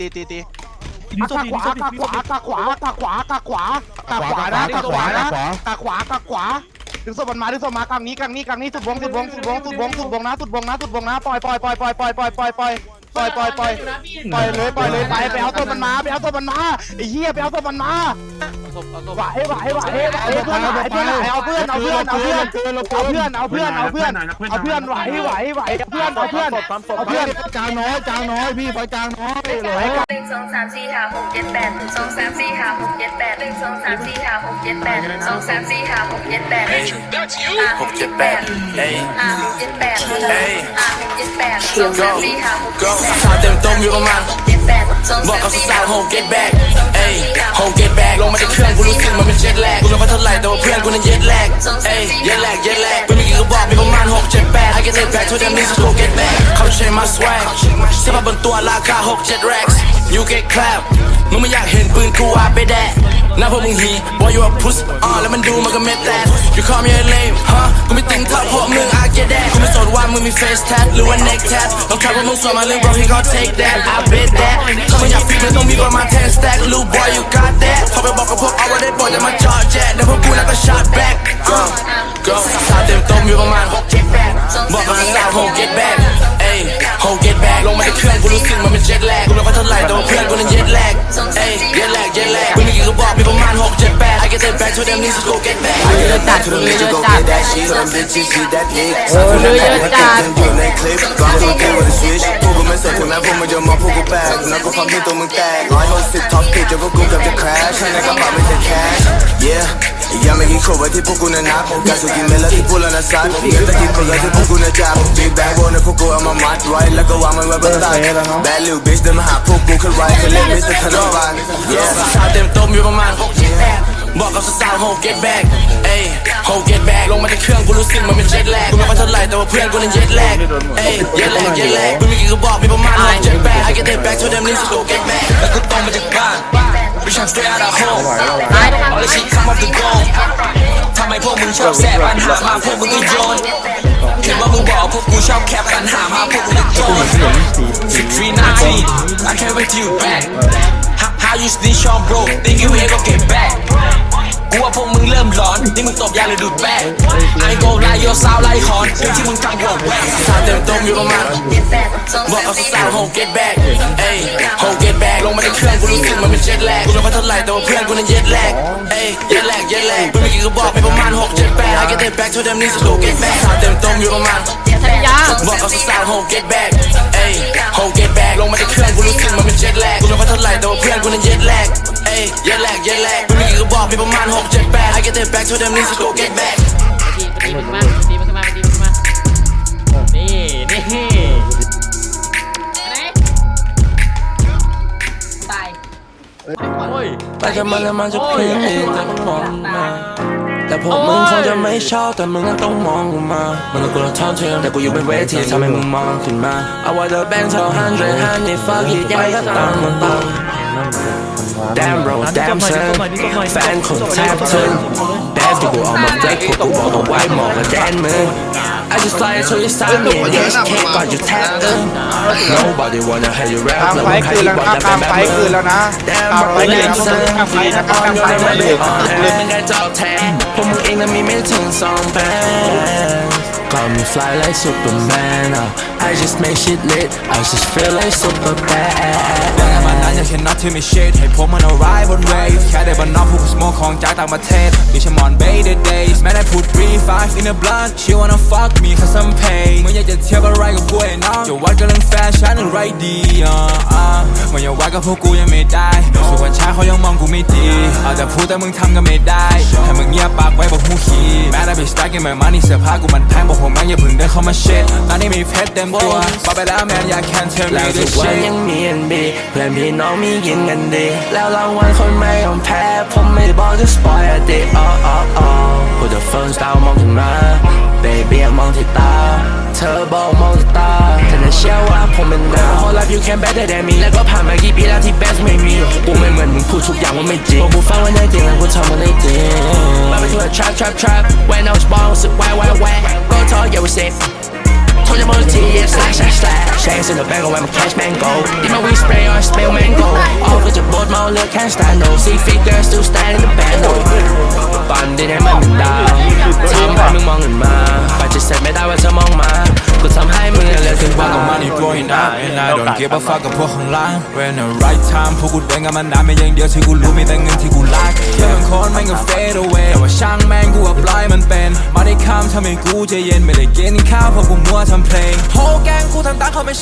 ตีตีตีกาขวากาขวากาขวากาขวากาขวากาขวานะกาขวานะกาขวากาขวาดึงศพมันมาดึงศพมากลางนี้กลางนี้กลางนี้สุดวงสุดวงสุดวงสุดวงสุดวงนะสุดวงนะสุดวงนะปล่อยปล่อยปล่อยปล่อยปล่อยปล่อยปล่อย ปล่อยปล่อยปล่อยปล่อยปล่อยเลยปล่อยเลยไปไปเอาตัวมันมาไปเอาตัวมันมาไอ้เหี้ยไปเอาตัวมันมาไหวไหวไหวไหวเพื่อนไหวเพื่อนไหวเอาเพื่อนเอาเพื่อนเอาเพื่อนเอาเพื่อนเอาเพื่อนเอาเพื่อนเอาเพื่อนไหวไหวไหวเอาเพื่อนเอาเพื่อนเอาเพื่อนจางน้อยจางน้อยพี่ไฟจางน้อยไหวหนึ่งสองสามสี่ห้าหกเจ็ดแปดหนึ่งสองสามสี่ห้าหกเจ็ดแปดหนึ่งสองสามสี่ห้าหกเจ็ดแปดหนึ่งสองสามสี่ห้าหกเจ็ดแปดห้าหกเจ็ดแปดห้าหกเจ็ดแปดห้าหกเจ็ดแปด สองสามสี่ห้าหกเจ็ดแปดชาเต็มต้มอยู่ประมาณเจ็ดแปดสองบอกสามกับสี่สาห้าวโฮหกเก็ตแบ็กเอ้ยโฮเก็ตแบ็กลงมาจากเครื่องกูรู้สึกมันเป็นเจ็ตแลกกูรู้ว่าเท่าไหร่แต่ว่าเพื่อนกูนั้นเย็ดแลกเอ้ยเย็ดแลกเย็ดแลกไม่มีกี่กระบอกมีประมาณ6 7 8 I get it back to them niggas go get back เขาใช้ my swag เสื้อผ้าบนตัวราคา6 7 racks you get clap มึงไม่อยากเห็นปืนกูอาไปแดก หน้าพวกมึงหีบอย you a puss อ่าแล้วมันดูมันก็เม็ดแตก you call me a lame ฮะกูไม่ติงเท่าพวกมึง I get that กูไม่สนว่ามึงมี face tat หรือว่า neck tat ต้องทำว่ามึงสวยมาเรื่อง bro he gon' take that I bet that ถ้ามึงอยากฟีมันต้องมีประมาณ10 stack little boy you got that พอไปบอกกับพวกเอาว่าได้โปรดอย่ามาจอดแจ๊แล้วพวกกูน่าก็ shot back go อ้ยเย็ดแลกแลกกูมีกี่กระบอกมีประมาณ6 7 8 I get it back to them niggas go get back I get it back to them niggas go get that shit Them bitches see that dick อยู่ในคลิปก่อนจะเกมวันสวิชพวกกูไม่เสร็จถึงแม้พวกมึงจะมาพวกกูแบกนักกูความที่ตัวมึงแตกร้อยหกสิบท็อปปิดจนพวกกูเกือบจะ crash ในกระเป๋าไม่ใช่ cash yeah ยังไม่กี่ขวดไว้ที่พวกกูนั้นนับการสุกินเมล่ที่พูดแล้วนะซัดเงินตะกินคนเลยที่พวกกูนั้นจับ big bag บนในพวกกูเอามามัดไว้แล้วก็วางมันไว้บนตัก bad little bitch เดินมาหาพวกกูขึ้นไว้เขาเล่นมิสเตอร์ธนบัต yeah ชาเต็มต้มอยู่ประมาณ6 7 8บอกกับสาว hold get back เอ้ย hold get back ลงมาจากเครื่องกูรู้สึกมันเป็นเจ็ตแลกกูไม่ว่าเท่าไหร่แต่ว่าเพื่อนกูนั้นเย็ดแลกเอ้ยเย็ดแลกเย็ดแลกกูมีกี่กระบอกมีประมาณ6 7 8 I get it back to them niggas go get back แล้วกูตรงมาจากบ้าน Bitch I'm straight out of home ไม่ใช่คำว่าเป็โกงทำไมพวกมึงชอบแสบปัญหามาพวกมึงก็โยนเห็นว่ามึงบอกพวกกูชอบแคบปัญหามาพวกมึงก็โยน Fix free now I can't wait till you back How you still strong bro Think you ain't gon' get back กูว่าพวกมึงเริ่มร้อน นี่มึงตบยาหรือดูดแบก ยกสาวไล่คอนที่มึงทำหัวแหวกสาเต็มตรงอยู่ประมาณบอกกับสาวโฮเก็ตแบกเอ้ยโฮเก็ตแบกลงมาในเครื่องกูรู้สึกมันเป็นเจ็ดแลกกูลงมาเท่าไหร่แต่ว่าเพื่อนกูนั้นเย็ดแลกเอ้ยเย็ดแลกเย็ดแลกเพื่อนเมื่อกี้ก็บอกไปประมาณหกเจ็ดแปดไอ้เก็ตแบกเท่าเดิมนี่สโลเก็ตแบกสาเต็มตรงอยู่ประมาณบอกกับสาวโฮเก็ตแบกเอ้ยโฮเก็ตแบกลงมาในเครื่องกูรู้สึกมันเป็นเจ็ดแลกกูลงมาเท่าไหร่แต่ว่าเพื่อนกูนั้นเย็ดแลกเอ้ยเย็ดแลกเย็ดแลกเพื่อนเมื่อกี้ก็บอกไปประมาณหกเจ็ดแปดไอ้เก็ตแบกเท่าเดิมนี่สโลเก็ตแบก มันขึ้นมาตีมันขึ้นมามันตีมันขึ้นมา นี่ นี่ไหนตายโอ้ยไปกันมาแล้วมันจะเพี้ยนอีกแต่ก็มองมาแต่พวกมึงคงจะไม่ชอบแต่มึงนั้นต้องมองกูมามันก็กูเราท่องเชื่อแต่กูอยู่บนเวทีทำให้มึงมองขึ้นมา I want the bank to hundred honey fuck it ยังไงก็ต้องมันต้อง Damn bro damn son แฟนคนแทบทึ่ง กูเอามาเด็กพวกกูบอกเอาไว้หมอกกับแดนมึง I just fly to your side me and yes cake ก่อนจะแทบตึง Nobody wanna hear you rap กลางไฟคืนแล้วนะกลางไฟคืนแล้วนะกลางไฟคืนแล้วนะกลางไฟนะกลางไฟมาเลยเลยมึงได้เจ้าแทนพวกมึงเองนั้นมีไม่ถึงสองแบนก็มี fly like Superman oh, I just make shit lit I just feel like super bad แต่มันนั้นยังเช่นนัดที่ไม่ shit ให้พวกมันเอาไว้บน wave แค่ได้บนนอกพวกกูสโมกของจากต่างประเทศดิฉันมอน bay the days แม้ได้พูด three five in the blunt she wanna fuck me cause I'm paid มึงอยากจะเทียบอะไรกับกูไอ้น้องอย่วัดกับเรื่องแฟชั่นหรือไรดีอะอะมึงอย่าวัดกับพวกกูยังไม่ได้ส่วนวันช้าเขายังมองกูไม่ดีเอาแต่พูดแต่มึงทำก็ไม่ได้ให้มึงเงียบปากไว้บอกหูขี้แม้ได้ไปสตาร์กินเหมือนมันนี่เสื้อผ้ากูมันแพงบอกผมแม่งอย่าพึ่งเดินเข้ามา shit ตอนนี้มีเพชรเต็มตัวบอกไปแล้วแมนอยาก can't tell me แล้วทุ this กวัน shit ยังมีอันบีเพื่อนพี่น้องมีกินกันดี แล้วรางวัลคนไม่ยอมแพ้ ผมไม่บอกจะ spoil a day oh oh oh put the phone down มองขึ้นมา baby มองที่ตา เธอบอกมองที่ตาเธอจะเชื่อว่าผมเป็นดาว whole life you can better than me แล้วก็ผ่านมากี่ปีแล้วที่ best ไม่มีกูไม่เหมือนมึงพูดทุกอย่างว่าไม่จริงพวกกูฟังว่าได้จริงแล้วกูทำมันได้จริงมาไปทั่ว trap trap trap when I was born รู้สึก why why why ก็ท้ออย่ on your multi, yeah, slash, slash, slash. Shades in the bag, where my cash mango. Did my weed spray or smell mango. Off with your board, my look can't stand no. See feet girls still stand in the band, no. ปั่นดินให้มันเป็นดาวทำให้มึงมองเห็นมาปฏิเสธไม่ได้ว่าเธอมองมากูทำให้มึงเลือถึงว่าว่ากับ money blowing up and I don't give a fuck กับพวกข้างล่าง when the right time พวกกูเดินกันมานานไม่อย่างเดียวที่กูรู้มีแต่เงินที่กูรัก แค่บางคนแม่งก็ fade away แต่ว่าช่างแม่งกูว่าปล่อยมันเป็นมาได้คำทำให้กูใจเย็นไม่ได้กินข้าวเพราะกูมัวทำเพลงโฮแกงกูทำตั้งเขาไม่